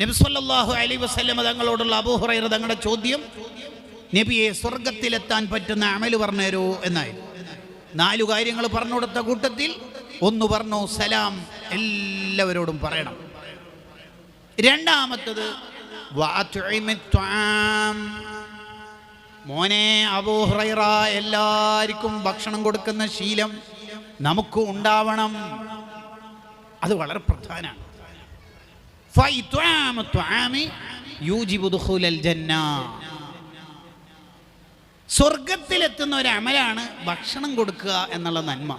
നബിസ്വല്ലാഹു അലൈ വസ്ലമ തങ്ങളോടുള്ള അബൂഹുറൈറ തങ്ങളുടെ ചോദ്യം നബിയെ സ്വർഗത്തിലെത്താൻ പറ്റുന്ന അമൽ പറഞ്ഞുതരൂ എന്നായിരുന്നു. നാലു കാര്യങ്ങൾ പറഞ്ഞു കൊടുത്ത കൂട്ടത്തിൽ ഒന്ന് പറഞ്ഞു സലാം എല്ലാവരോടും പറയണം. രണ്ടാമത്തത്. മോനെ അബൂഹുറൈറ എല്ലാവർക്കും ഭക്ഷണം കൊടുക്കുന്ന ശീലം നമുക്ക് ഉണ്ടാവണം. അത് വളരെ പ്രധാനമാണ്. സ്വർഗത്തിലെത്തുന്ന ഒരു അമലാണ് ഭക്ഷണം കൊടുക്കുക എന്നുള്ള നന്മ.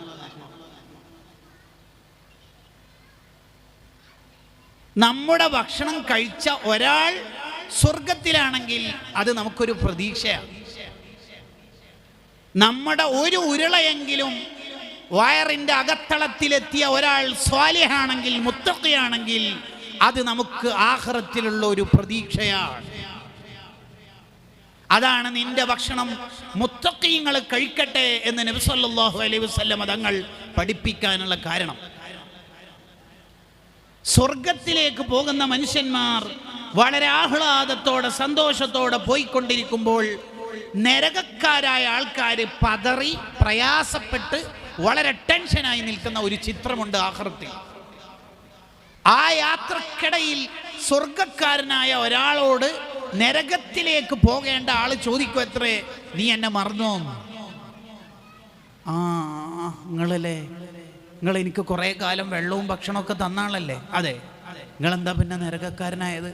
നമ്മുടെ ഭക്ഷണം കഴിച്ച ഒരാൾ സ്വർഗത്തിലാണെങ്കിൽ അത് നമുക്കൊരു പ്രതീക്ഷയാണ് നമ്മുടെ ഒരു ഉരുളയെങ്കിലും വയറിന്റെ അകത്തളത്തിലെത്തിയ ഒരാൾ സ്വാലിഹാണെങ്കിൽ മുത്തക്കയാണെങ്കിൽ അത് നമുക്ക് ആഹ്റത്തിലുള്ള ഒരു പ്രതീക്ഷയാണ് അതാണ് നിന്റെ ഭക്ഷണം. മുത്തക്കീങ്ങൾ കഴിക്കട്ടെ എന്ന് നബിസല്ലാഹു അലൈഹി വസല്ലം തങ്ങൾ പഠിപ്പിക്കാനുള്ള കാരണം. സ്വർഗത്തിലേക്ക് പോകുന്ന മനുഷ്യന്മാർ വളരെ ആഹ്ലാദത്തോടെ സന്തോഷത്തോടെ പോയിക്കൊണ്ടിരിക്കുമ്പോൾ നരകക്കാരായ ആൾക്കാർ പതറി പ്രയാസപ്പെട്ട് വളരെ ടെൻഷനായി നിൽക്കുന്ന ഒരു ചിത്രമുണ്ട് ആഹൃത്തിൽ ആ യാത്രക്കിടയിൽ സ്വർഗക്കാരനായ ഒരാളോട് നരകത്തിലേക്ക് പോകേണ്ട ആൾ ചോദിക്കും എത്രേ നീ എന്നെ മറന്നോ? ആ നിങ്ങളല്ലേ? നിങ്ങൾ എനിക്ക് കുറേ കാലം വെള്ളവും ഭക്ഷണമൊക്കെ തന്നാളല്ലേ അതെ. നിങ്ങളെന്താ പിന്നെ നരകക്കാരനായത്?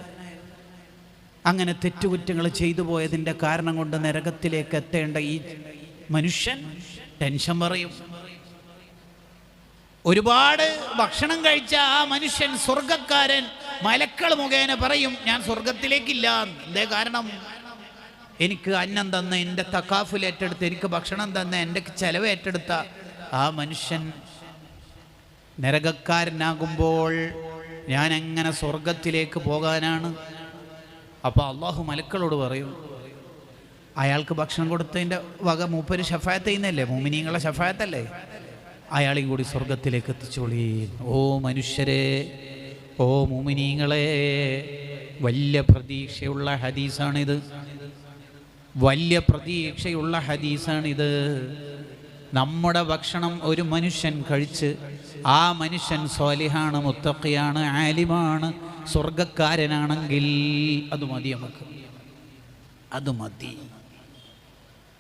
അങ്ങനെ തെറ്റുകുറ്റങ്ങൾ ചെയ്തു പോയതിന്റെ കാരണം കൊണ്ട് നരകത്തിലേക്ക് എത്തേണ്ട ഈ മനുഷ്യൻ ടെൻഷൻ പറയും. ഒരുപാട് ഭക്ഷണം കഴിച്ച ആ മനുഷ്യൻ സ്വർഗക്കാരൻ മലക്കൾ മുഖേന പറയും ഞാൻ സ്വർഗത്തിലേക്കില്ല എന്തേ കാരണം? എനിക്ക് അന്നം തന്ന എന്റെ തക്കാഫിൽ ഏറ്റെടുത്ത് എനിക്ക് ഭക്ഷണം തന്ന എന്റെ ചെലവ് ഏറ്റെടുത്ത ആ മനുഷ്യൻ നരകക്കാരനാകുമ്പോൾ ഞാൻ എങ്ങനെ സ്വർഗത്തിലേക്ക് പോകാനാണ്? അപ്പോൾ അള്ളാഹു മലക്കളോട് പറയും അയാൾക്ക് ഭക്ഷണം കൊടുത്തതിന്റെ വക മൂപ്പര് ഷഫായത്ത് ചെയ്യുന്നല്ലേ മൂമിനിങ്ങളെ ഷഫായത്തല്ലേ അയാളെയും കൂടി സ്വർഗത്തിലേക്ക് എത്തിച്ചോളീ. ഓ മനുഷ്യരെ ഓ മുമിനീങ്ങളെ വലിയ പ്രതീക്ഷയുള്ള ഹദീസാണിത്. വലിയ പ്രതീക്ഷയുള്ള ഹദീസാണിത്. നമ്മുടെ ഭക്ഷണം ഒരു മനുഷ്യൻ കഴിച്ച് ആ മനുഷ്യൻ സ്വാലിഹാണ് മുത്തഖിയാണ് ആലിമാണ് സ്വർഗക്കാരനാണെങ്കിൽ അത് മതി നമുക്ക്. അത് മതി.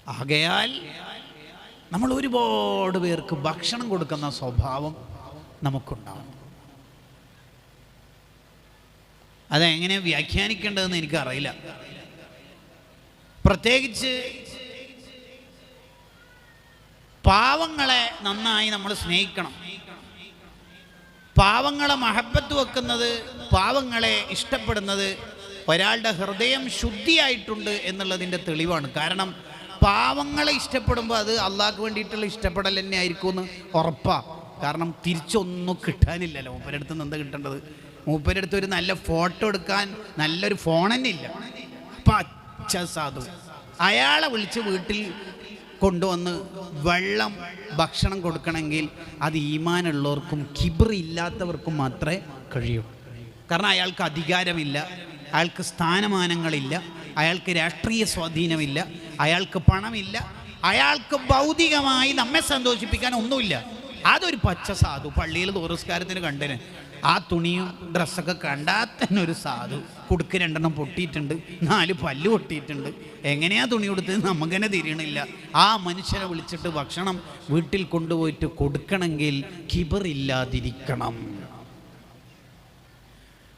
ആകയാൽ നമ്മൾ ഒരുപാട് പേർക്ക് ഭക്ഷണം കൊടുക്കുന്ന സ്വഭാവം നമുക്കുണ്ടാവും. അതെങ്ങനെ വ്യാഖ്യാനിക്കേണ്ടതെന്ന് എനിക്കറിയില്ല. പ്രത്യേകിച്ച് പാവങ്ങളെ നന്നായി നമ്മൾ സ്നേഹിക്കണം. പാവങ്ങളെ മഹബത്ത് വെക്കുന്നത് പാവങ്ങളെ ഇഷ്ടപ്പെടുന്നത് ഒരാളുടെ ഹൃദയം ശുദ്ധിയായിട്ടുണ്ട് എന്നുള്ളതിന്റെ തെളിവാണ്. കാരണം പാവങ്ങളെ ഇഷ്ടപ്പെടുമ്പോൾ അത് അള്ളാഹ്ക്ക് വേണ്ടിയിട്ടുള്ള ഇഷ്ടപ്പെടൽ തന്നെ ആയിരിക്കും എന്ന് ഉറപ്പാണ് കാരണം തിരിച്ചൊന്നും കിട്ടാനില്ലല്ലോ. മൂപ്പരടുത്ത് നിന്ന് എന്താ കിട്ടേണ്ടത്? മൂപ്പരടുത്ത് ഒരു നല്ല ഫോട്ടോ എടുക്കാൻ നല്ലൊരു ഫോൺ തന്നെ ഇല്ല. പച്ച സാധു അയാളെ വിളിച്ച് വീട്ടിൽ കൊണ്ടുവന്ന് വെള്ളം ഭക്ഷണം കൊടുക്കണമെങ്കിൽ അത് ഈമാനുള്ളവർക്കും ഇല്ലാത്തവർക്കും മാത്രമേ കഴിയൂ. കാരണം അയാൾക്ക് അധികാരമില്ല അയാൾക്ക് സ്ഥാനമാനങ്ങളില്ല അയാൾക്ക് രാഷ്ട്രീയ സ്വാധീനമില്ല അയാൾക്ക് പണമില്ല. അയാൾക്ക് ഭൗതികമായി നമ്മെ സന്തോഷിപ്പിക്കാൻ ഒന്നുമില്ല. അതൊരു പച്ച സാധു. പള്ളിയിൽ തോറസ്കാരത്തിന് കണ്ടന്. ആ തുണിയും ഡ്രസ്സൊക്കെ കണ്ടാൽ തന്നെ ഒരു സാധു. കുടുക്ക് രണ്ടെണ്ണം പൊട്ടിയിട്ടുണ്ട്. നാല് പല്ല് പൊട്ടിയിട്ടുണ്ട്. എങ്ങനെയാ തുണി കൊടുത്തത് നമുക്ക് തന്നെ തിരിയണില്ല. ആ മനുഷ്യനെ വിളിച്ചിട്ട് ഭക്ഷണം വീട്ടിൽ കൊണ്ടുപോയിട്ട് കൊടുക്കണമെങ്കിൽ കിബറില്ലാതിരിക്കണം.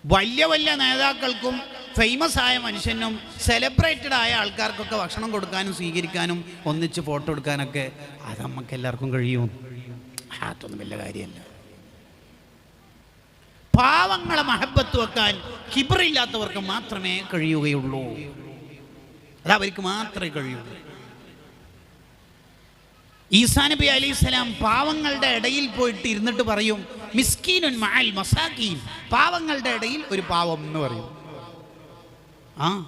വലിയ വലിയ നേതാക്കൾക്കും ഫേമസ് ആയ മനുഷ്യനും സെലിബ്രേറ്റഡ് ആയ ആൾക്കാർക്കൊക്കെ ഭക്ഷണം കൊടുക്കാനും സ്വീകരിക്കാനും ഒന്നിച്ച് ഫോട്ടോ എടുക്കാനൊക്കെ അത് നമുക്ക് എല്ലാവർക്കും കഴിയും. അതൊന്നും വലിയ കാര്യമല്ല. പാവങ്ങളെ മഹബത്ത് വെക്കാൻ കിബറില്ലാത്തവർക്ക് മാത്രമേ കഴിയുകയുള്ളൂ. അത് അവർക്ക് മാത്രമേ കഴിയുള്ളൂ. ഈസാ നബി അലൈഹി സ്വലാം പാവങ്ങളുടെ ഇടയിൽ പോയിട്ട് ഇരുന്നിട്ട് പറയും മിസ്കീനുൻ മഅൽ മസാഖീൻ പാവങ്ങളുടെ ഇടയിൽ ഒരു പാവം എന്ന് പറയും. ആ?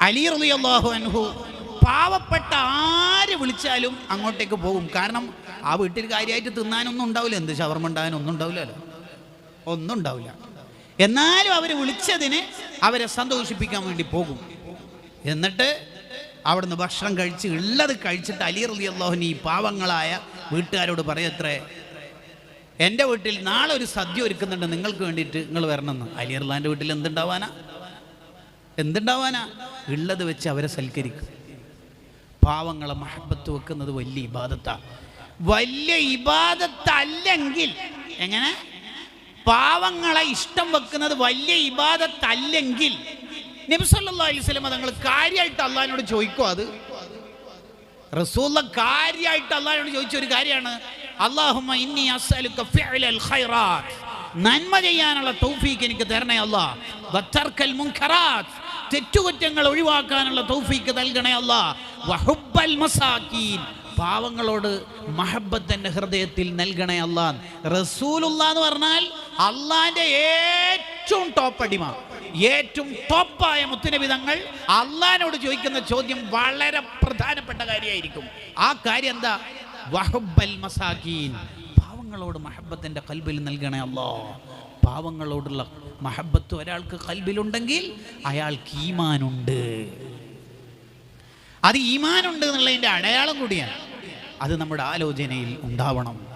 അലി റളിയല്ലാഹു അൻഹു പാവപ്പെട്ട ആര് വിളിച്ചാലും അങ്ങോട്ടേക്ക് പോകും. കാരണം ആ വീട്ടിൽ കാര്യമായിട്ട് തിന്നാനൊന്നും ഉണ്ടാവില്ല. എന്ത് ഷവർമ ഉണ്ടാകാൻ ഒന്നും ഉണ്ടാവില്ലല്ലോ. ഒന്നും ഉണ്ടാവില്ല. എന്നാലും അവർ വിളിച്ചതിന് അവരെ സന്തോഷിപ്പിക്കാൻ വേണ്ടി പോകും. എന്നിട്ട് അവിടുന്ന് ഭക്ഷണം കഴിച്ച് ഉള്ളത് കഴിച്ചിട്ട് അലി റലി ഈ പാവങ്ങളായ വീട്ടുകാരോട് പറയത്രേ എന്റെ വീട്ടിൽ നാളെ ഒരു സദ്യ ഒരുക്കുന്നുണ്ട് നിങ്ങൾക്ക് വേണ്ടിയിട്ട്. നിങ്ങൾ വരണമെന്ന്. അലി അള്ളാന്റെ വീട്ടിൽ എന്തുണ്ടാവാനാ? എന്തുണ്ടാവാനാ? ഉള്ളത് വെച്ച് അവരെ സൽക്കരിക്കും. പാവങ്ങളെ മഹബത്ത് വെക്കുന്നത് വലിയ ഇബാദത്താ. വലിയ ഇബാദത്തല്ലെങ്കിൽ എങ്ങനെ? പാവങ്ങളെ ഇഷ്ടം വെക്കുന്നത് വലിയ ഇബാദത്തല്ലെങ്കിൽ നബിസല്ലാ അലൈഹി സ്വലം തങ്ങൾ കാര്യമായിട്ട് അള്ളഹാനോട് ചോദിക്കും അത്? റസൂല്ല കാര്യമായിട്ട് അള്ളഹാനോട് ചോദിച്ച ഒരു കാര്യമാണ്. അള്ളാഹുമ്മ ഇന്നി അസ്അലുക ഫിഅലൽ ഖൈറാത്ത് നന്മ ചെയ്യാനുള്ള തൗഫീക്ക് എനിക്ക് തരണേ അല്ലാ. വത്തർക്കൽ മുൻകറാത്ത് തെറ്റുകുറ്റങ്ങൾ ഒഴിവാക്കാനുള്ള തൗഫീക്ക് നൽകണേ അല്ലാ. വഹുബ്ബൽ മസാക്കീൻ പാവങ്ങളോട് മഹബത്ത് എന്റെ ഹൃദയത്തിൽ നൽകണേ അള്ളാൻ റസൂലുള്ള എന്ന് പറഞ്ഞാൽ അള്ളാന്റെ ഏറ്റവും ടോപ്പ് അടിമ. ഏറ്റവും ടോപ്പായ മുത്തുനബി തങ്ങൾ അള്ളഹാനോട് ചോദിക്കുന്ന ചോദ്യം വളരെ പ്രധാനപ്പെട്ട കാര്യമായിരിക്കും. ആ കാര്യം എന്താ? പാവങ്ങളോട് മഹബത്തിന്റെ കൽബിൽ നൽകണേ അല്ലോ. പാവങ്ങളോടുള്ള മഹബത്ത് ഒരാൾക്ക് കൽബിലുണ്ടെങ്കിൽ അയാൾക്ക് ഈമാനുണ്ട്. അത് ഈമാനുണ്ട് എന്നുള്ളതിന്റെ അടയാളം കൂടിയാണ്. അത് നമ്മുടെ ആലോചനയിൽ ഉണ്ടാവണം.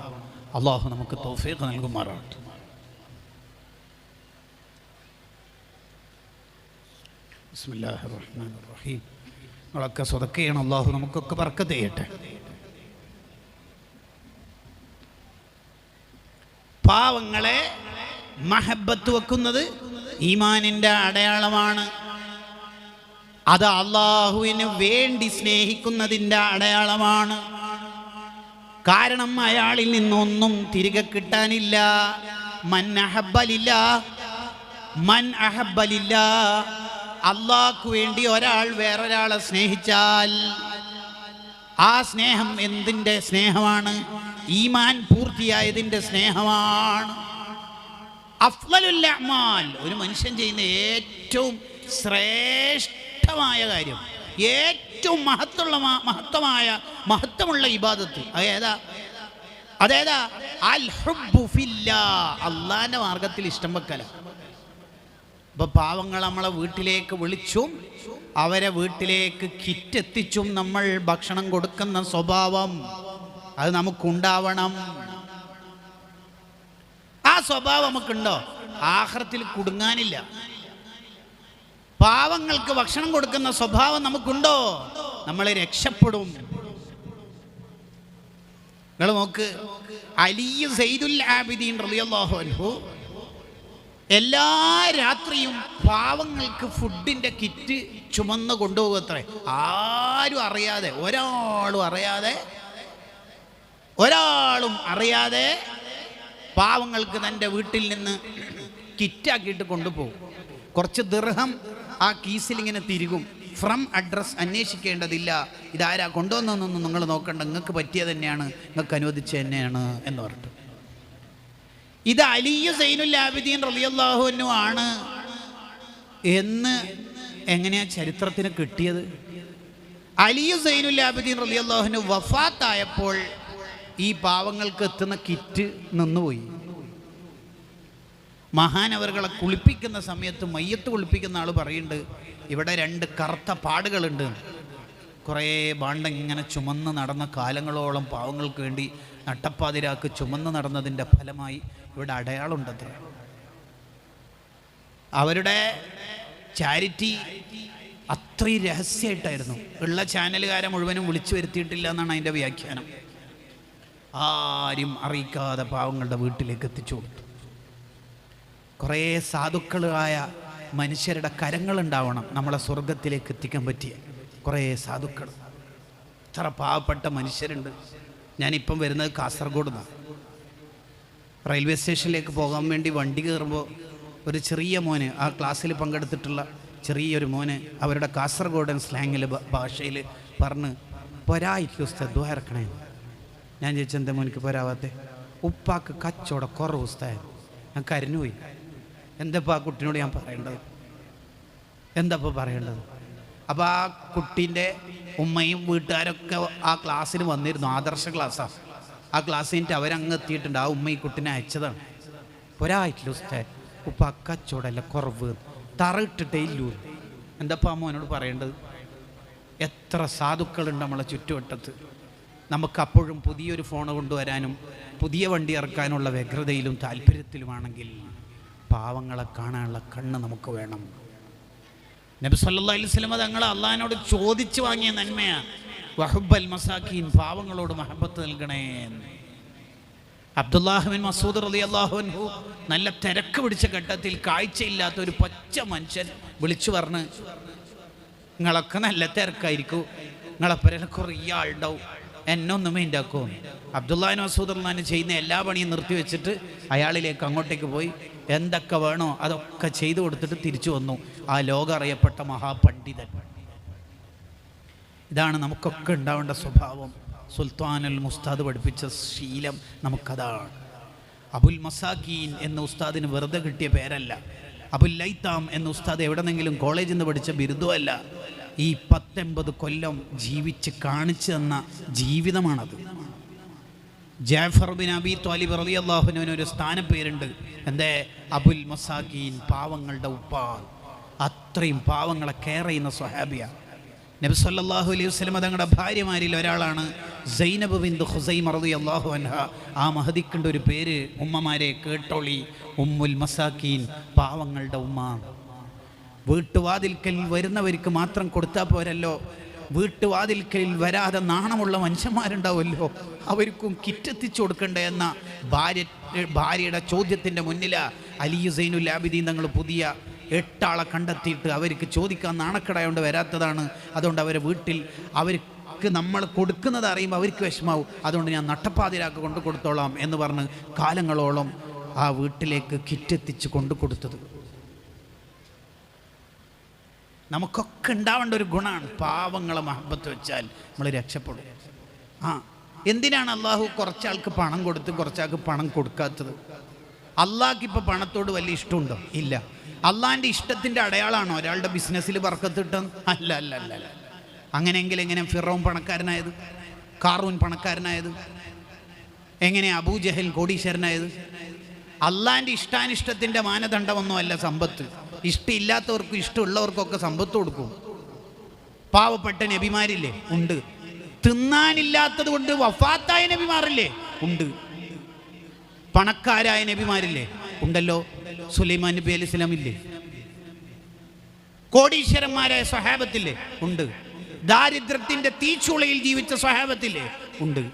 അള്ളാഹു നമുക്ക് തോഫീഖ് നൽകുമാറാകട്ടെ. റഹീം. നിങ്ങളൊക്കെ സ്വതക്കെയാണ്. അള്ളാഹു നമുക്കൊക്കെ പറക്കത്ത് ചെയ്യട്ടെ. പാവങ്ങളെ മഹബത്ത് വെക്കുന്നത് ഈമാനിന്റെ അടയാളമാണ്. അത് അള്ളാഹുവിന് വേണ്ടി സ്നേഹിക്കുന്നതിന്റെ അടയാളമാണ്. കാരണം അയാളിൽ നിന്നൊന്നും തിരികെ കിട്ടാനില്ല. മൻ അഹബലില്ല മൻ അഹബലില്ല അള്ളാഹ്ക്ക് വേണ്ടി ഒരാൾ വേറൊരാളെ സ്നേഹിച്ചാൽ ആ സ്നേഹം എന്തിന്റെ സ്നേഹമാണ്? ഈമാൻ പൂർത്തിയായതിന്റെ സ്നേഹമാണ്. അഫ്ലലുൽ അഅ്മാൽ ഒരു മനുഷ്യൻ ചെയ്യുന്ന ഏറ്റവും ശ്രേഷ്ഠമായ കാര്യം ഏറ്റവും മഹത്തുള്ള മഹത്വമായ മഹത്വമുള്ള ഇബാദത്ത്. അതേതാ? അതേതാ? അൽ ഹുബ്ബു ഫില്ലാ അള്ളാന്റെ മാർഗത്തിൽ ഇഷ്ടം വെക്കല. ഇപ്പൊ പാവങ്ങൾ നമ്മളെ വീട്ടിലേക്ക് വിളിച്ചും അവരെ വീട്ടിലേക്ക് കിറ്റെത്തിച്ചും നമ്മൾ ഭക്ഷണം കൊടുക്കുന്ന സ്വഭാവം അത് നമുക്കുണ്ടാവണം. ആ സ്വഭാവം നമുക്കുണ്ടോ? ആഹ്രത്തിൽ കുടുങ്ങാനില്ല. പാവങ്ങൾക്ക് ഭക്ഷണം കൊടുക്കുന്ന സ്വഭാവം നമുക്കുണ്ടോ? നമ്മളെ രക്ഷപ്പെടും. നിങ്ങൾ നോക്ക്. അലിയ സൈദുൽ റളിയല്ലാഹു അൻഹു എല്ലാ രാത്രിയും പാവങ്ങൾക്ക് ഫുഡിന്റെ കിറ്റ് ചുമന്ന് കൊണ്ടുപോകത്രേ ആരും അറിയാതെ ഒരാളും അറിയാതെ ഒരാളും അറിയാതെ പാവങ്ങൾക്ക് തന്റെ വീട്ടിൽ നിന്ന് കിറ്റാക്കിയിട്ട് കൊണ്ടുപോകും. കുറച്ച് ദീർഘം ആ കീസിൽ ഇങ്ങനെ തിരികും. From address അന്വേഷിക്കേണ്ടതില്ല. ഇതാരാ കൊണ്ടുവന്നൊന്നും നിങ്ങൾ നോക്കണ്ട. നിങ്ങൾക്ക് പറ്റിയത് തന്നെയാണ്. നിങ്ങൾക്ക് അനുവദിച്ച തന്നെയാണ് എന്ന് പറഞ്ഞിട്ട്. ഇത് അലിയ സൈനുൽ ആബിദീൻ റളിയല്ലാഹുവിനു ആണ് എന്ന് എങ്ങനെയാ ചരിത്രത്തിന് കിട്ടിയത്? അലിയു സൈനുൽ ആബിദീൻ റളിയല്ലാഹുവിന് വഫാത്തായപ്പോൾ ഈ പാവങ്ങൾക്ക് എത്തുന്ന കിറ്റ് നിന്നുപോയി. മഹാനവറുകളെ കുളിപ്പിക്കുന്ന സമയത്ത് മയ്യത്ത് കുളിപ്പിക്കുന്ന ആൾ പറയുന്നുണ്ട് ഇവിടെ രണ്ട് കറുത്ത പാടുകളുണ്ട്. കുറേ ബാണ്ട ഇങ്ങനെ ചുമന്ന് നടന്ന കാലങ്ങളോളം പാവങ്ങൾക്ക് വേണ്ടി നട്ടപ്പാതിരാക്ക് ചുമന്ന് നടന്നതിന്റെ ഫലമായി ഇവിടെ അടയാളമുണ്ടത്ര. അവരുടെ ചാരിറ്റി അത്രയും രഹസ്യമായിട്ടായിരുന്നു. ഉള്ള ചാനലുകാരെ മുഴുവനും വിളിച്ചു വരുത്തിയിട്ടില്ല എന്നാണ് അതിന്റെ വ്യാഖ്യാനം. ആരും അറിയിക്കാതെ പാവങ്ങളുടെ വീട്ടിലേക്ക് എത്തിച്ചു കൊടുത്തു. കുറേ സാധുക്കളായ മനുഷ്യരുടെ കരങ്ങളുണ്ടാവണം നമ്മളെ സ്വർഗത്തിലേക്ക് എത്തിക്കാൻ പറ്റിയ കുറേ സാധുക്കൾ. ഇത്ര പാവപ്പെട്ട മനുഷ്യരുണ്ട്. ഞാനിപ്പം വരുന്നത് കാസർഗോഡ് നിന്നാണ് റെയിൽവേ സ്റ്റേഷനിലേക്ക് പോകാൻ വേണ്ടി വണ്ടി കയറുമ്പോൾ ഒരു ചെറിയ മോന് ആ ക്ലാസ്സിൽ പങ്കെടുത്തിട്ടുള്ള ചെറിയൊരു മോന് അവരുടെ കാസർഗോഡൻ സ്ലാങ്ങിൽ ഭാഷയിൽ പറഞ്ഞ് പൊരായിക്ക് ഉസ്താദ് ദ്വാരക്കണേ ഞാൻ ചോദിച്ചു എന്താ മോനിക്ക് പോരാവാത്തെ? ഉപ്പാക്ക് കച്ചവട കുറവ് ഉസ്താദ്. ഞാൻ കരഞ്ഞുപോയി എന്തപ്പോൾ ആ കുട്ടിനോട് ഞാൻ പറയേണ്ടത്? എന്തപ്പോൾ പറയേണ്ടത്? അപ്പോൾ ആ കുട്ടീന്റെ ഉമ്മയും വീട്ടുകാരൊക്കെ ആ ക്ലാസ്സിന് വന്നിരുന്നു ആദർശ ക്ലാസ്സാണ് ആ ക്ലാസ് കഴിഞ്ഞിട്ട് അവരങ്ങ് എത്തിയിട്ടുണ്ട്. ആ ഉമ്മ ഈ കുട്ടീനെ അയച്ചതാണ്. ഒരാഴ്ച ഉസ്താദ്. ഉപ്പ കച്ചവടമല്ല കുറവ്. തറയിട്ടിട്ടേ ഇല്ലൂ. എന്താ അമ്മ പറയേണ്ടത്? എത്ര സാധുക്കളുണ്ട് നമ്മളെ ചുറ്റുവട്ടത്ത്. നമുക്ക് അപ്പോഴും പുതിയൊരു ഫോൺ കൊണ്ടുവരാനും പുതിയ വണ്ടി ഇറക്കാനുള്ള വ്യഗ്രതയിലും താല്പര്യത്തിലുമാണെങ്കിൽ പാവങ്ങളെ കാണാനുള്ള കണ്ണ് നമുക്ക് വേണം. നബി സല്ലാ അലൈഹി വസല്ലം തങ്ങൾ അള്ളഹാനോട് ചോദിച്ചു വാങ്ങിയ നന്മയാ. വഹുബൽ മസാഖീൻ പാവങ്ങളോട് മഹബത്ത് നൽകണേ അബ്ദുല്ലാഹുബിൻ മസൂദ് അലി അള്ളാഹുൻഹു നല്ല തിരക്ക് പിടിച്ച ഘട്ടത്തിൽ കാഴ്ചയില്ലാത്ത ഒരു പച്ച മനുഷ്യൻ വിളിച്ചു പറഞ്ഞ് നിങ്ങളൊക്കെ നല്ല തിരക്കായിരിക്കും. നിങ്ങളെ പേരെ കുറേ ആളുണ്ടാവും. എന്നെ ഒന്ന് മൈൻഡാക്കും അബ്ദുല്ലാഹിൻ മസൂദ് ചെയ്യുന്ന എല്ലാ പണിയും നിർത്തി വെച്ചിട്ട് അയാളിലേക്ക് അങ്ങോട്ടേക്ക് പോയി. എന്തൊക്കെ വേണോ അതൊക്കെ ചെയ്തു കൊടുത്തിട്ട് തിരിച്ചു വന്നു. ആ ലോകം അറിയപ്പെട്ട മഹാപണ്ഡിതൻ. ഇതാണ് നമുക്കൊക്കെ ഉണ്ടാവേണ്ട സ്വഭാവം. സുൽത്താനുൽ മുസ്താദ് പഠിപ്പിച്ച ശീലം നമുക്കതാണ്. അബുൽ മസാഖീൻ എന്ന ഉസ്താദിന് വെറുതെ കിട്ടിയ പേരല്ല. അബുൽ ലൈത്താം എന്ന ഉസ്താദ് എവിടെന്നെങ്കിലും കോളേജിൽ നിന്ന് പഠിച്ച ബിരുദമല്ല ഈ പത്തൊൻപത് കൊല്ലം ജീവിച്ച് കാണിച്ചു തന്ന ജീവിതമാണത്. ജാഫർ ബിൻ അബി ത്വാലിബ് റലി അള്ളാഹുനുവിന് ഒരു സ്ഥാനപ്പേരുണ്ട്. എന്റെ അബുൽ മസാഖീൻ പാവങ്ങളുടെ ഉപ്പാൽ അത്രയും പാവങ്ങളെ കെയർ ചെയ്യുന്ന സ്വഹാബിയ. നബി സല്ലാഹു അലൈഹി വസ്ലം തങ്ങളുടെ ഭാര്യമാരിൽ ഒരാളാണ് സൈനബ് ബിന്ദു ഹുസൈം റളി അള്ളാഹു അൻഹ. ആ മഹദിക്കിന്റെ ഒരു പേര് ഉമ്മമാരെ കേട്ടോളി. ഉമ്മുൽ മസാക്കീൻ പാവങ്ങളുടെ ഉമ്മ. വീട്ടുവാതിൽക്കൽ വരുന്നവർക്ക് മാത്രം കൊടുത്താൽ പോരല്ലോ. വീട്ടുവാതിൽക്കലിൽ വരാതെ നാണമുള്ള മനുഷ്യന്മാരുണ്ടാവുമല്ലോ. അവർക്കും കിറ്റെത്തിച്ചു കൊടുക്കണ്ടേ എന്ന ഭാര്യ ഭാര്യയുടെ ചോദ്യത്തിന്റെ മുന്നിൽ അലിയു സൈനുൽ ആബിദീൻ തങ്ങൾ പുതിയ എട്ടാളെ കണ്ടെത്തിയിട്ട് അവർക്ക് ചോദിക്കാൻ നാണക്കടായോണ്ട് വരാത്തതാണ്. അതുകൊണ്ട് അവരെ വീട്ടിൽ അവർക്ക് നമ്മൾ കൊടുക്കുന്നത് അറിയുമ്പോൾ അവർക്ക് വിഷമാവും. അതുകൊണ്ട് ഞാൻ നട്ടപ്പാതിരാക്ക് കൊണ്ടു കൊടുത്തോളാം എന്ന് പറഞ്ഞ് കാലങ്ങളോളം ആ വീട്ടിലേക്ക് കിറ്റെത്തിച്ച് കൊണ്ടു കൊടുത്തത്. നമുക്കൊക്കെ ഉണ്ടാവേണ്ട ഒരു ഗുണമാണ് പാവങ്ങളെ മഹബത്ത് വെച്ചാൽ നമ്മൾ രക്ഷപ്പെടും. ആ എന്തിനാണ് അള്ളാഹു കുറച്ചാൾക്ക് പണം കൊടുത്ത് കുറച്ചാൾക്ക് പണം കൊടുക്കാത്തത്? അള്ളാഹ്ക്ക് ഇപ്പോൾ പണത്തോട് വലിയ ഇഷ്ടമുണ്ടോ? ഇല്ല. അള്ളാഹിന്റെ ഇഷ്ടത്തിന്റെ അടയാളാണോ ഒരാളുടെ ബിസിനസ്സിൽ വർക്കത്തിട്ടം അല്ല അല്ല അല്ല അല്ല. അങ്ങനെയെങ്കിൽ എങ്ങനെ ഫിറോൻ പണക്കാരനായത്? കാറൂൻ പണക്കാരനായത്? എങ്ങനെ അബൂജഹൽ കോടീശ്വരനായത്? അള്ളാന്റെ ഇഷ്ടാനിഷ്ടത്തിന്റെ മാനദണ്ഡമൊന്നും അല്ല സമ്പത്ത്. ഇഷ്ടമില്ലാത്തവർക്കും ഇഷ്ടമുള്ളവർക്കൊക്കെ സമ്പത്ത് കൊടുക്കും. പാവപ്പെട്ട നബിമാരില്ലേ? ഉണ്ട്. തിന്നാനില്ലാത്തത് കൊണ്ട് വഫാത്തായ നബിമാറില്ലേ ഉണ്ട്. പണക്കാരായ നബിമാരില്ലേ? ഉണ്ടല്ലോ. സുലൈമാൻ നബി അലി ഇസ്ലാം ഇല്ലേ? കോടീശ്വരന്മാരായ സ്വഹാബത്തില്ലേ? ഉണ്ട്. ദാരിദ്ര്യത്തിന്റെ തീച്ചുളയിൽ ജീവിച്ച സ്വഹാബത്തില്ലേ? ഉണ്ട്.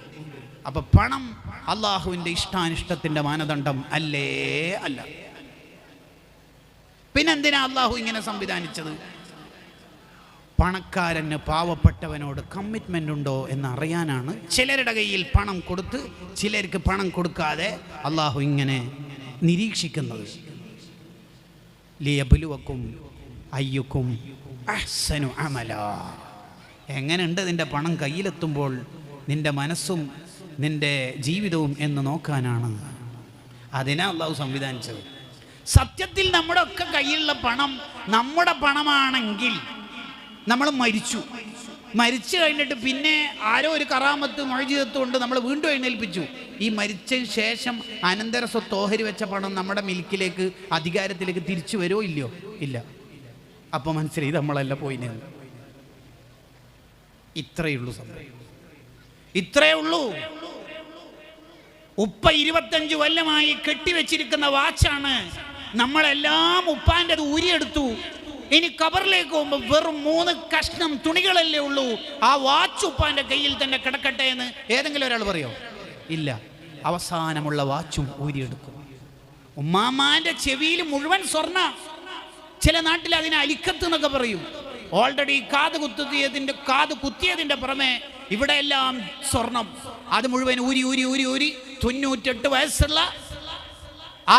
അപ്പൊ പണം അള്ളാഹുവിന്റെ ഇഷ്ടാനിഷ്ടത്തിന്റെ മാനദണ്ഡം അല്ലേ? അല്ല. പിന്നെന്തിനാ അള്ളാഹു ഇങ്ങനെ സംവിധാനിച്ചത്? പണക്കാരന് പാവപ്പെട്ടവനോട് കമ്മിറ്റ്മെന്റ് ഉണ്ടോ എന്നറിയാനാണ് ചിലരുടെ കയ്യിൽ പണം കൊടുത്ത് ചിലർക്ക് പണം കൊടുക്കാതെ അള്ളാഹു ഇങ്ങനെ നിരീക്ഷിക്കുന്നത്. ലിയബുലുവക്കും അയ്യക്കും അഹ്സനു അമല. എങ്ങനെയുണ്ട് നിന്റെ പണം കയ്യിലെത്തുമ്പോൾ നിന്റെ മനസ്സും നിന്റെ ജീവിതവും എന്ന് നോക്കാനാണ്? അതിനാ അള്ളാഹു സംവിധാനിച്ചത്. സത്യത്തിൽ നമ്മുടെ ഒക്കെ കയ്യിലുള്ള പണം നമ്മുടെ പണമാണെങ്കിൽ നമ്മൾ മരിച്ചു. മരിച്ചു കഴിഞ്ഞിട്ട് പിന്നെ ആരോ ഒരു കറാമത്ത് മൊഴിജിതത്വം കൊണ്ട് നമ്മൾ വീണ്ടും എഴുന്നേൽപ്പിച്ചു. ഈ മരിച്ചതിന് ശേഷം അനന്തര സ്വത്ത് ഓഹരി വെച്ച പണം നമ്മുടെ മിൽക്കിലേക്ക് അധികാരത്തിലേക്ക് തിരിച്ചു വരുമോ ഇല്ലയോ? ഇല്ല. അപ്പോൾ മനസ്സിലായി നമ്മളല്ല പോയിന്. ഇത്രയേ ഉള്ളൂ സംഭവം ഇത്രയേ ഉള്ളൂ. ഉപ്പ ഇരുപത്തഞ്ച് കൊല്ലമായി കെട്ടിവെച്ചിരിക്കുന്ന വാച്ചാണ്. നമ്മളെല്ലാം ഉപ്പാന്റെ അത് ഊരിയെടുത്തു ഇനി കബറിലേക്ക് പോകുമ്പോൾ വെറും മൂന്ന് കഷ്ണം തുണികളല്ലേ ഉള്ളൂ. ആ വാച്ച് ഉപ്പാന്റെ കയ്യിൽ തന്നെ കിടക്കട്ടെ എന്ന് ഏതെങ്കിലും ഒരാൾ പറയോ? ഇല്ല. അവസാനമുള്ള വാച്ചും ഊരിയെടുക്കും. ഉമ്മാമാന്റെ ചെവിയിൽ മുഴുവൻ സ്വർണ. ചില നാട്ടിൽ അതിനെ അലിക്കത്ത് എന്നൊക്കെ പറയും. ഓൾറെഡി കാത് കുത്തിയതിന്റെ കാത് കുത്തിയതിന്റെ പുറമെ ഇവിടെ എല്ലാം സ്വർണം. അത് മുഴുവൻ ഊരി ഊരി ഊരി ഊരി. തൊണ്ണൂറ്റെട്ട് വയസ്സുള്ള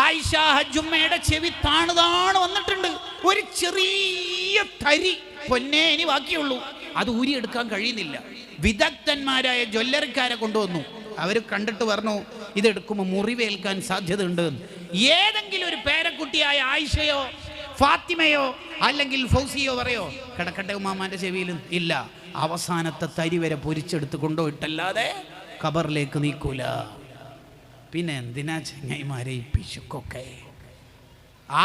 ആയിഷ ഹജുമ്മയുടെ ചെവി താണുതാണ് താണ് വന്നിട്ടുണ്ട്. ഒരു ചെറിയ തരി പൊന്നേ ഇനി ബാക്കിയുള്ളൂ. അത് ഊരിയെടുക്കാൻ കഴിയുന്നില്ല. വിദഗ്ധന്മാരായ ജ്വല്ലറിക്കാരെ കൊണ്ടുവന്നു. അവർ കണ്ടിട്ട് പറഞ്ഞു ഇതെടുക്കുമ്പോൾ മുറിവേൽക്കാൻ സാധ്യതയുണ്ട്. ഏതെങ്കിലും ഒരു പേരക്കുട്ടിയായ ആയിഷയോ ഫാത്തിമയോ അല്ലെങ്കിൽ ഫൗസിയോ പറയോ കിടക്കട്ടെ ഉമ്മാമാന്റെ ചെവിയിൽ ഇല്ല. അവസാനത്തെ തരി വരെ പൊരിച്ചെടുത്ത് കൊണ്ടുപോയിട്ടല്ലാതെ ഖബറിലേക്ക് നീക്കൂല. പിന്നെ എന്തിനാ ചെങ്ങൈമാരെ ഈ പിശുക്കൊക്കെ?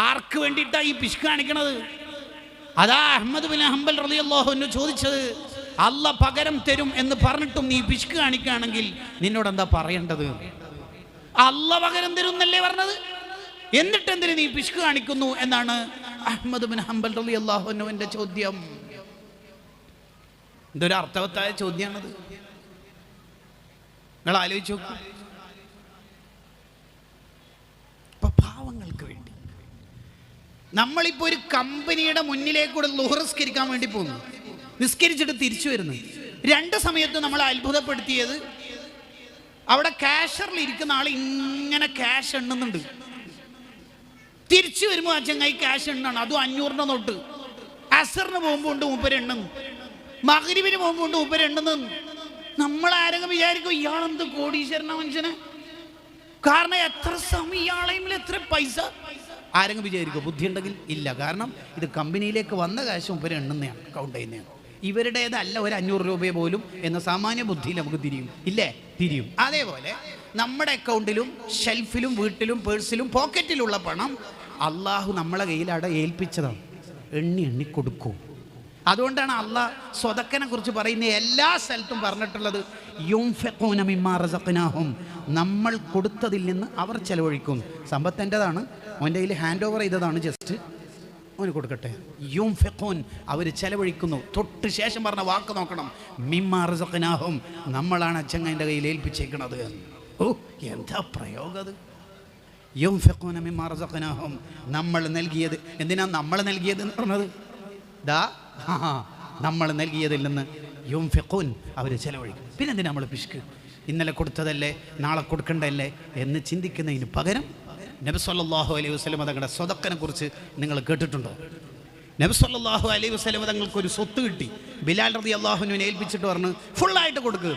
ആർക്ക് വേണ്ടിയിട്ടാ ഈ പിശുക്ക് കാണിക്കണത്? അതാ അഹമ്മദ് ബിൻ ഹംബൽ അൻഹു ചോദിച്ചത് അല്ല പകരം തരും എന്ന് പറഞ്ഞിട്ടും നീ പിശുക്ക് കാണിക്കുകയാണെങ്കിൽ നിന്നോട് എന്താ പറയേണ്ടത്? അല്ല പകരം തരും എന്നല്ലേ പറഞ്ഞത്? എന്നിട്ട് എന്തിനു നീ പിശുക്ക് കാണിക്കുന്നു? എന്നാണ് അഹമ്മദ് ബിൻ ഹംബൽ അൻഹുവിന്റെ ചോദ്യം. ഇതൊരു അർത്ഥവത്തായ ചോദ്യമാണത്. നിങ്ങൾ ആലോചിച്ച് നോക്കൂ ഇപ്പൊ പാവങ്ങൾക്ക് വേണ്ടി നമ്മളിപ്പോ ഒരു കമ്പനിയുടെ മുന്നിലേക്കൂടെ ലുഹറസ്കരിക്കാൻ വേണ്ടി പോകുന്നു. നിസ്കരിച്ചിട്ട് തിരിച്ചു വരുന്നു. രണ്ട് സമയത്ത് നമ്മൾ അത്ഭുതപ്പെടുത്തിയത് അവിടെ ക്യാഷറിൽ ഇരിക്കുന്ന ആൾ ഇങ്ങനെ ക്യാഷ് എണ്ണുന്നുണ്ട്. തിരിച്ചു വരുമ്പോൾ ആ ചങ്ങായി ക്യാഷ് എണ്ണാണ്. അതും അഞ്ഞൂറിന്റെ നോട്ട്. അസറിന് പോകുമ്പോൾ ഉണ്ട് മൂപ്പര് എണ്ണുന്നു. മകരിവിന് പോകുമ്പോൾ ഉണ്ട് മൂപ്പര് എണ്ണുന്നു. നമ്മൾ ആരെങ്കിലും വിചാരിക്കും ഇയാളെന്ത് കോടീശ്വരന മനുഷ്യന്? കാരണം എത്ര സമയം ഇയാളെ എത്ര പൈസ? ആരെങ്കിലും വിചാരിക്കും ബുദ്ധി ഉണ്ടെങ്കിൽ ഇല്ല. കാരണം ഇത് കമ്പനിയിലേക്ക് വന്ന കാശ് മുപ്പര് എണ്ണുന്നതാണ് കൗണ്ട് ചെയ്യുന്നതാണ്. ഇവരുടേതല്ല ഒരു അഞ്ഞൂറ് രൂപയെ പോലും എന്ന സാമാന്യ ബുദ്ധിയിൽ നമുക്ക് തിരിയും. ഇല്ലേ? തിരിയും. അതേപോലെ നമ്മുടെ അക്കൗണ്ടിലും ഷെൽഫിലും വീട്ടിലും പേഴ്സിലും പോക്കറ്റിലുള്ള പണം അള്ളാഹു നമ്മളെ കയ്യിൽ അവിടെ ഏൽപ്പിച്ചതാണ്. എണ്ണി എണ്ണി കൊടുക്കും. അതുകൊണ്ടാണ് അള്ളാഹ് സ്വതക്കനെ കുറിച്ച് പറയുന്ന എല്ലാ സ്ഥലത്തും പറഞ്ഞിട്ടുള്ളത്. യുംഫഖൂന മിമ്മാ റസഖ്നാഹും. നമ്മൾ കൊടുത്തതിൽ നിന്ന് അവർ ചെലവഴിക്കും. സമ്പത്ത് എന്റെതാണ് അവന്റെ കയ്യിൽ ഹാൻഡ് ഓവർ ചെയ്തതാണ് ജസ്റ്റ് അവന് കൊടുക്കട്ടെ. യും ഫെഖൂൻ അവർ ചെലവഴിക്കുന്നു. തൊട്ട് ശേഷം പറഞ്ഞ വാക്ക് നോക്കണം. മിമ്മാ റസഖ്നാഹും നമ്മളാണ് അച്ഛങ്ങന്റെ കയ്യിൽ ഏൽപ്പിച്ചേക്കണത്. ഓ എന്താ പ്രയോഗം അത്? ഫെക്കോൻ മിമ്മാ റസഖ്നാഹും നമ്മൾ നൽകിയത് എന്തിനാ നമ്മൾ നൽകിയത് എന്ന് പറഞ്ഞത്? ദാ നമ്മൾ നൽകിയതിൽ നിന്ന് യുംഫിഖൂൻ. അവർ ചിലവഴിക്കും. പിന്നെ എന്തിനാ നമ്മൾ പിശുക്ക്? ഇന്നലെ കൊടുത്തതല്ലേ നാളെ കൊടുക്കണ്ടല്ലേ എന്ന് ചിന്തിക്കുന്നതിന് പകരം നബ്സല്ലാഹു അലൈഹി വസല്ലം തങ്ങളുടെ സ്വതക്കനെ കുറിച്ച് നിങ്ങൾ കേട്ടിട്ടുണ്ടോ? നബ്സല്ലാഹു അലൈഹി വസല്ലം തങ്ങൾക്ക് ഒരു സ്വത്ത് കിട്ടി. ബിലാൽ റതി അള്ളാഹുവിനെ ഏൽപ്പിച്ചിട്ട് പറഞ്ഞ് ഫുള്ളായിട്ട് കൊടുക്കുക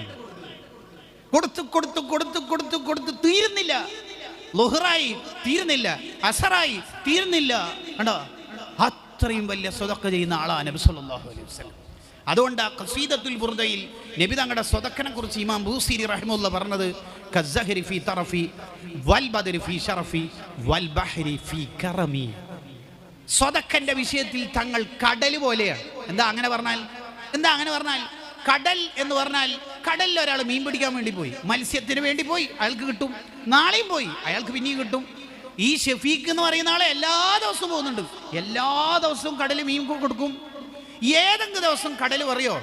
കൊടുത്ത് കൊടുത്ത് കൊടുത്ത് കൊടുത്ത് കൊടുത്ത് തീരുന്നില്ല. ലൊഹറായി തീരുന്നില്ല. അസറായി തീരുന്നില്ല. കണ്ടോ? അത്രയും വലിയ സ്വതക്ക ചെയ്യുന്ന ആളാണ് നബ്സല്ലാഹു അലൈഹി വസല്ലം. അതുകൊണ്ട് ആ ഖസീദത്തുൽ ബുർദയിൽ നബി തങ്ങളുടെ സ്വതക്കനെ കുറിച്ച് ഇമാം ബൂസിരി റഹിമുള്ള പറഞ്ഞത് ഖസഹരി ഫി തറഫി വൽ ബദരി ഫി ഷറഫി വൽ ബഹരി ഫി കറമി. സ്വതക്കന്റെ വിഷയത്തിൽ തങ്ങൾ കടൽ പോലെയാണ്. എന്താ അങ്ങനെ പറഞ്ഞാൽ? എന്താ അങ്ങനെ പറഞ്ഞാൽ? കടൽ എന്ന് പറഞ്ഞാൽ കടലിൽ ഒരാൾ മീൻ പിടിക്കാൻ വേണ്ടി പോയി. മത്സ്യത്തിന് വേണ്ടി പോയി. അയാൾക്ക് കിട്ടും. നാളെയും പോയി. അയാൾക്ക് പിന്നെയും കിട്ടും. ഈ ഷെഫീഖ് എന്ന് പറയുന്ന ആളെ എല്ലാ ദിവസവും പോകുന്നുണ്ട്. എല്ലാ ദിവസവും കടലിൽ മീൻ കൊടുക്കും. ഏതെങ്കിലും ദിവസം കടൽ പറയോ?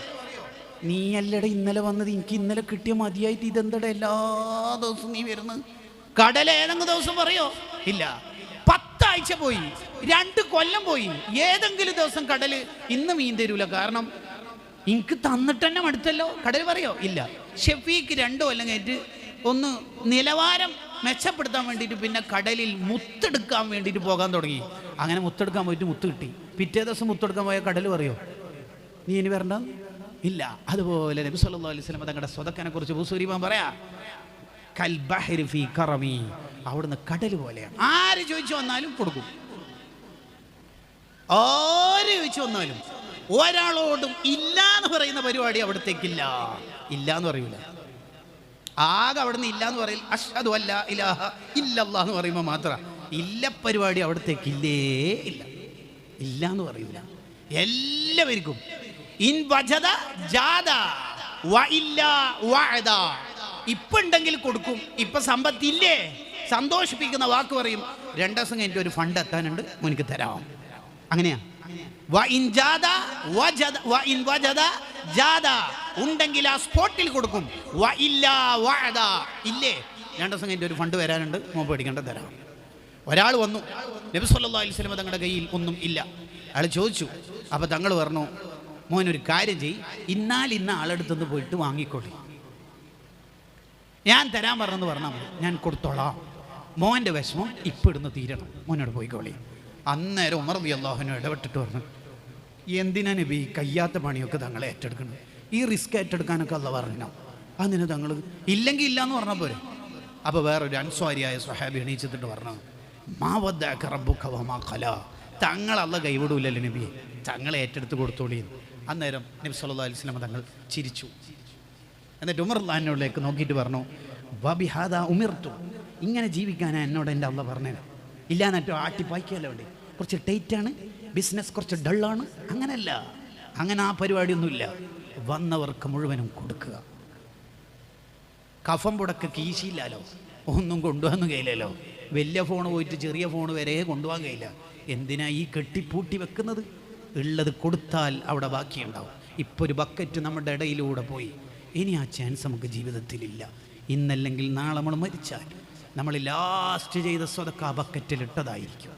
നീ അല്ലടെ ഇന്നലെ വന്നത് എനിക്ക് ഇന്നലെ കിട്ടിയ മതിയായിട്ട് ഇതെന്തടെ എല്ലാ ദിവസവും നീ വരുന്നു കടൽ ഏതെങ്കിലും ദിവസം പറയോ? ഇല്ല. പത്താഴ്ച പോയി. രണ്ട് കൊല്ലം പോയി. ഏതെങ്കിലും ദിവസം കടൽ ഇന്ന് മീൻ തരൂല. കാരണം എനിക്ക് തന്നിട്ട് തന്നെ മടുത്തല്ലോ. കടൽ പറയോ? ഇല്ല. ഷെഫീക്ക് രണ്ടു കൊല്ലം കയറ്റ് ഒന്ന് നിലവാരം മെച്ചപ്പെടുത്താൻ വേണ്ടിയിട്ട് പിന്നെ കടലിൽ മുത്തെടുക്കാൻ വേണ്ടിയിട്ട് പോകാൻ തുടങ്ങി. അങ്ങനെ മുത്തെടുക്കാൻ പോയിട്ട് മുത്ത് കിട്ടി. പിറ്റേ ദിവസം മുത്തെടുക്കാൻ പോയ കടൽ പറയോ? നീ ഇനി വരണ്ട? ഇല്ല. അതുപോലെ നബി സല്ലല്ലാഹു അലൈഹി വസല്ലം തങ്ങളുടെ സ്വതക്കനെ കുറിച്ച് ഭൂസൂരിമാൻ പറയാ. കൽബഹരി ഫീ കറമി. അവിടുന്ന് കടൽ പോലെയാണ് ആര് ചോദിച്ചു വന്നാലും കൊടുക്കും. ആര് ചോദിച്ചു വന്നാലും. ഒരാളോടും ഇല്ല എന്ന് പറയുന്ന പരിപാടി അവിടത്തേക്കില്ല. ഇല്ല എന്ന് പറയൂല. ആകെ അവിടുന്ന് ഇല്ല എന്ന് പറയും അഷ്ഹദു അല്ല ഇലാഹ ഇല്ലല്ലാ എന്ന് പറയുമ്പോൾ മാത്രം ഇല്ല പരിപാടി അവിടത്തേക്കില്ലേ ഇല്ല ഇല്ല എന്ന് പറയില്ല എല്ലാവർക്കും ഇൻ വജദ ജാദ വ ഇല്ല ഉണ്ടെങ്കിൽ കൊടുക്കും ഇപ്പൊ സമ്പത്തില്ലേ സന്തോഷിപ്പിക്കുന്ന വാക്ക് പറയും രണ്ടു ദിവസം കഴിഞ്ഞിട്ട് ഒരു ഫണ്ട് എത്താനുണ്ട് മുനിക്ക് തരാം. അങ്ങനെയാ. ഉണ്ടെങ്കിൽ ആ സ്പോട്ടിൽ കൊടുക്കും. ഇല്ല രണ്ടു ദിവസം കഴിഞ്ഞിട്ട് ഒരു ഫണ്ട് വരാനുണ്ട്. മോൻ പേടിക്കേണ്ട തരാം. ഒരാൾ വന്നു. നബി സല്ലല്ലാഹു അലൈഹി സ്വലം തങ്ങളുടെ കയ്യിൽ ഒന്നും ഇല്ല. അയാൾ ചോദിച്ചു അപ്പോൾ തങ്ങൾ പറഞ്ഞു മോൻ ഒരു കാര്യം ചെയ് ഇന്നാൽ ഇന്ന ആളെടുത്തുനിന്ന് പോയിട്ട് വാങ്ങിക്കോളി. ഞാൻ തരാൻ പറഞ്ഞെന്ന് പറഞ്ഞാൽ മതി. ഞാൻ കൊടുത്തോളാം. മോന്റെ വിഷമം ഇപ്പം ഇടുന്ന് തീരണം. മോനോട് പോയിക്കോളി. അന്നേരം ഉമർ ബി അള്ളാഹുനോ ഇടപെട്ടിട്ട് പറഞ്ഞു എന്തിനാ നബി കയ്യാത്ത പണിയൊക്കെ തങ്ങൾ ഏറ്റെടുക്കണം ഈ റിസ്ക് ഏറ്റെടുക്കാനൊക്കെ അല്ല പറഞ്ഞു? അതിന് തങ്ങൾ ഇല്ലെങ്കിൽ ഇല്ല എന്ന് പറഞ്ഞാൽ പോരെ. അപ്പോൾ വേറൊരു അൻസ്വാരിയായ സ്വഹാബി എണീച്ചിട്ട് പറഞ്ഞു? മാ വദ്ദഅക റബ്ബുക വമാ ഖലാ. തങ്ങളല്ല കൈവിടൂലല്ലോ നബി തങ്ങളെ ഏറ്റെടുത്ത് കൊടുത്തോളി അന്നേരം നബി സല്ലാ അലൈഹി വസല്ലം തങ്ങൾ ചിരിച്ചു. എന്നിട്ട് ഉമർ അള്ളഹാനോടിലേക്ക് നോക്കിയിട്ട് പറഞ്ഞു വബിഹാദ ഉമിർത്തു ഇങ്ങനെ ജീവിക്കാനാണ് എന്നോട് എന്റെ അള്ള പറഞ്ഞത്. ഇല്ല ആട്ടി ആട്ടിപ്പായ്ക്കല്ലോ വേണ്ടി? കുറച്ച് ടൈറ്റാണ്. ബിസിനസ് കുറച്ച് ഡള്ളാണ്. അങ്ങനല്ല. അങ്ങനെ ആ പരിപാടിയൊന്നുമില്ല. വന്നവർക്ക് മുഴുവനും കൊടുക്കുക. കഫം പുടക്ക് കീശിയില്ലല്ലോ ഒന്നും കൊണ്ടുവന്ന് കഴിയില്ലല്ലോ വലിയ ഫോൺ പോയിട്ട് ചെറിയ ഫോൺ വരെ കൊണ്ടുപോകാൻ കഴിയില്ല എന്തിനാ ഈ കെട്ടിപ്പൂട്ടി വെക്കുന്നത്? ഉള്ളത് കൊടുത്താൽ അവിടെ ബാക്കിയുണ്ടാവും. ഇപ്പോൾ ഒരു ബക്കറ്റ് നമ്മുടെ ഇടയിലൂടെ പോയി. ഇനി ആ ചാൻസ് നമുക്ക് ജീവിതത്തിലില്ല. ഇന്നല്ലെങ്കിൽ നാളെ നമ്മൾ മരിച്ചാൽ. നമ്മൾ ലാസ്റ്റ് ചെയ്ത സ്വതക്ക ആ ബക്കറ്റിൽ ഇട്ടതായിരിക്കും.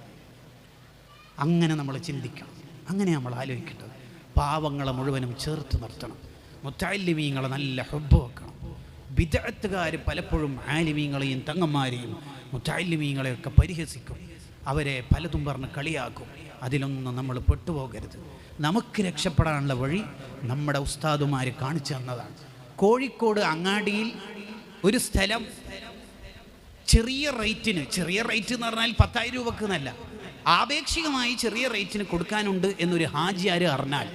അങ്ങനെ നമ്മൾ ചിന്തിക്കണം. അങ്ങനെ നമ്മൾ ആലോചിക്കേണ്ടത്. പാവങ്ങളെ മുഴുവനും ചേർത്ത് നിർത്തണം. മുത്താലിമീങ്ങളെ നല്ല ഹബ്ബ് വെക്കണം. വിദഗ്ധക്കാർ പലപ്പോഴും ആലിമീങ്ങളെയും തങ്ങന്മാരെയും മുത്താലിമീങ്ങളെയൊക്കെ പരിഹസിക്കും. അവരെ പലതും പറഞ്ഞ് കളിയാക്കും. അതിലൊന്നും നമ്മൾ പെട്ടുപോകരുത്. നമുക്ക് രക്ഷപ്പെടാനുള്ള വഴി നമ്മുടെ ഉസ്താദുമാർ കാണിച്ചു തന്നതാണ്. കോഴിക്കോട് അങ്ങാടിയിൽ ഒരു സ്ഥലം ചെറിയ റേറ്റിന് ചെറിയ റേറ്റ് എന്ന് പറഞ്ഞാൽ പത്തായിരം രൂപക്ക് എന്നല്ല. ആപേക്ഷികമായി ചെറിയ റേറ്റിന് കൊടുക്കാനുണ്ട് എന്നൊരു ഹാജിയാർ അറിഞ്ഞാൽ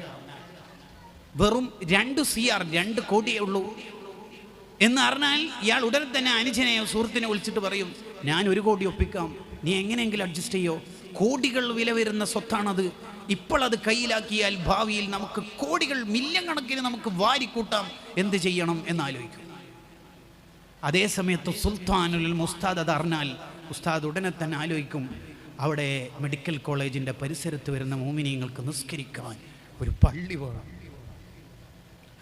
വെറും രണ്ട് സി ആർ രണ്ട് കോടിയേ ഉള്ളൂ എന്ന് അറിഞ്ഞാൽ ഇയാൾ ഉടനെ തന്നെ അനുജനെയോ സുഹൃത്തിനെ വിളിച്ചിട്ട് പറയും ഞാൻ ഒരു കോടി ഒപ്പിക്കാം. നീ എങ്ങനെയെങ്കിലും അഡ്ജസ്റ്റ് ചെയ്യോ. കോടികൾ വില വരുന്ന സ്വത്താണത്. ഇപ്പോൾ അത് കയ്യിലാക്കിയാൽ ഭാവിയിൽ നമുക്ക് കോടികൾ മില്യൺ കണക്കിന് നമുക്ക് വാരിക്കൂട്ടാം എന്ത് ചെയ്യണം എന്നാലോചിക്കും അതേ സമയത്ത് സുൽത്താനുൽ മുസ്താദ് അത് അറിഞ്ഞാൽ ഉസ്താദ് ഉടനെ തന്നെ ആലോചിക്കും അവിടെ മെഡിക്കൽ കോളേജിന്റെ പരിസരത്ത് വരുന്ന മോമിനിയങ്ങൾക്ക് നിസ്കരിക്കാൻ ഒരു പള്ളി വേണം.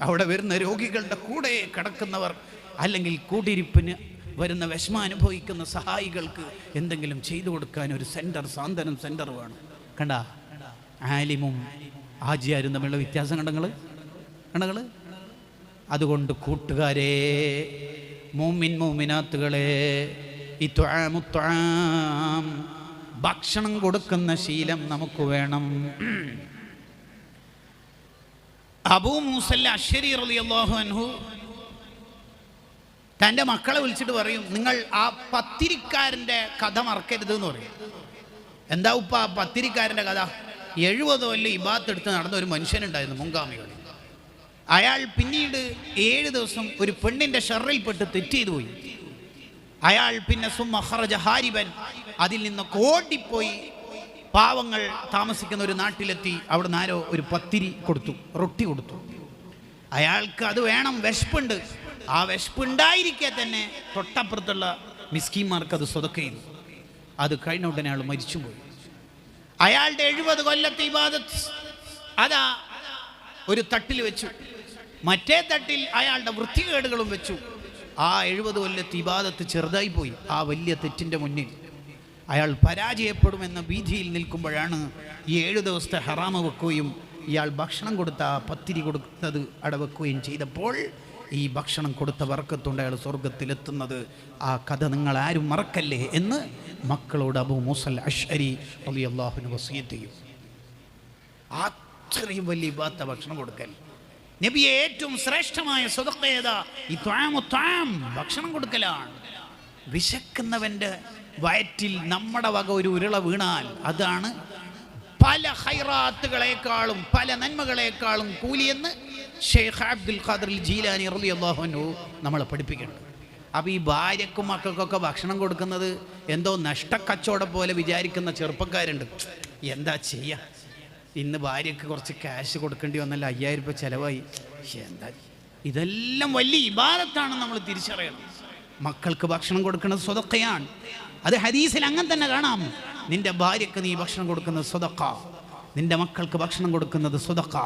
അവിടെ വരുന്ന രോഗികളുടെ കൂടെ കിടക്കുന്നവർ അല്ലെങ്കിൽ കൂട്ടിരിപ്പിന് വരുന്ന വിഷമം അനുഭവിക്കുന്ന സഹായികൾക്ക് എന്തെങ്കിലും ചെയ്തു കൊടുക്കാൻ ഒരു സെന്റർ സാന്ത്വനം സെന്റർ വേണം. കണ്ട? ആലിമും ആജിയാരും തമ്മിലുള്ള വ്യത്യാസം കണ്ടങ്ങൾ കണ്ടങ്ങൾ അതുകൊണ്ട് കൂട്ടുകാരെ മോമിൻ മോമിനാത്തുകളെ ഈ ത്വാമു ത്വാം ഭക്ഷണം കൊടുക്കുന്ന ശീലം നമുക്ക് വേണം. അബൂ മൂസല്ല അശ്വരി റളിയല്ലാഹു അൻഹു തന്റെ മക്കളെ വിളിച്ചിട്ട് പറയും നിങ്ങൾ ആ പത്തിരിക്കാരന്റെ കഥ മറക്കരുത് എന്ന് പറയും. എന്താ ഉപ്പ ആ പത്തിരിക്കാരന്റെ കഥ? എഴുപത് കൊല്ലം ഇബാത്തെടുത്ത് നടന്ന ഒരു മനുഷ്യനുണ്ടായിരുന്നു മുങ്കാമികളിൽ അയാൾ പിന്നീട് ഏഴ് ദിവസം ഒരു പെണ്ണിന്റെ ഷെറിൽപ്പെട്ട് തെറ്റ് ചെയ്തു പോയി. അയാൾ പിന്നെ സുമഹറജ ഹാരിബൻ. അതിൽ നിന്ന് ഓടിപ്പോയി പാവങ്ങൾ താമസിക്കുന്ന ഒരു നാട്ടിലെത്തി. അവിടെ ആരോ ഒരു പത്തിരി കൊടുത്തു റൊട്ടി കൊടുത്തു. അയാൾക്ക് അത് വേണം വിശപ്പുണ്ട്. ആ വിശപ്പുണ്ടായിരിക്കെ തന്നെ തൊട്ടപ്പുറത്തുള്ള മിസ്കിന്മാർക്ക് അത് സ്വതക്ക ചെയ്തു. അത് കഴിഞ്ഞ ഉടനെ അയാൾ മരിച്ചുപോയി. അയാളുടെ എഴുപത് കൊല്ലത്തെ ഇബാദത്ത് അതാ ഒരു തട്ടിൽ വെച്ചു. മറ്റേ തട്ടിൽ അയാളുടെ വൃത്തികേടുകളും വെച്ചു. ആ എഴുപത് കൊല്ലത്തെ ഇബാദത്ത് ചെറുതായി പോയി ആ വലിയ തെറ്റിന്റെ മുന്നിൽ. അയാൾ പരാജയപ്പെടുമെന്ന ഭീതിയിൽ നിൽക്കുമ്പോഴാണ് ഈ ഏഴ് ദിവസത്തെ ഹറാമ വെക്കുകയും ഇയാൾ ഭക്ഷണം കൊടുത്ത പത്തിരി കൊടുത്തത് അടവെക്കുകയും ചെയ്തപ്പോൾ ഈ ഭക്ഷണം കൊടുത്ത വർക്കത്തുണ്ട് അയാൾ സ്വർഗത്തിലെത്തുന്നത് ആ കഥ നിങ്ങൾ ആരും മറക്കല്ലേ എന്ന് മക്കളോട് അബു മൂസൽ അഷ്അരി അലി അള്ളാഹുനു വസീത്ത് അത്രയും വലിയ ഇബാത്ത ഭക്ഷണം കൊടുക്കൽ നബി ഏറ്റവും ശ്രേഷ്ഠമായ സ്വതക്ക ഏതാ? ഈ ത്വാമു ത്വാം ഭക്ഷണം കൊടുക്കലാണ്. വിശക്കുന്നവന്റെ വയറ്റിൽ നമ്മുടെ വക ഒരു ഉരുള വീണാൽ അതാണ് പല ഹൈറാത്തുകളെക്കാളും പല നന്മകളെക്കാളും കൂലിയെന്ന് ഷെയ്ഖ് അബ്ദുൽ ഖാദർ ജീലാനി റലി അള്ളാഹുനു നമ്മളെ പഠിപ്പിക്കുന്നത് അപ്പോൾ ഈ ഭാര്യക്കും മക്കൾക്കൊക്കെ ഭക്ഷണം കൊടുക്കുന്നത് എന്തോ നഷ്ടക്കച്ചവടം പോലെ വിചാരിക്കുന്ന ചെറുപ്പക്കാരുണ്ട്. എന്താ ചെയ്യുക ഇന്ന് ഭാര്യക്ക് കുറച്ച് ക്യാഷ് കൊടുക്കേണ്ടി വന്നല്ല അയ്യായിരം രൂപ ചിലവായി. എന്താ? ഇതെല്ലാം വലിയ ഇബാദത്താണ് നമ്മൾ തിരിച്ചറിയണം. മക്കൾക്ക് ഭക്ഷണം കൊടുക്കുന്നത് സ്വതക്കയാണ്. അത് ഹദീസിൽ അങ്ങനെ തന്നെ കാണാം. നിന്റെ ഭാര്യക്ക് നീ ഭക്ഷണം കൊടുക്കുന്നത് സ്വതക്ക. നിന്റെ മക്കൾക്ക് ഭക്ഷണം കൊടുക്കുന്നത് സ്വതക്ക.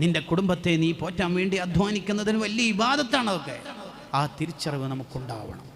നിന്റെ കുടുംബത്തെ നീ പോറ്റാൻ വേണ്ടി അധ്വാനിക്കുന്നതിന് വലിയ ഇബാദത്താണ് അതൊക്കെ ആ തിരിച്ചറിവ് നമുക്കുണ്ടാവണം.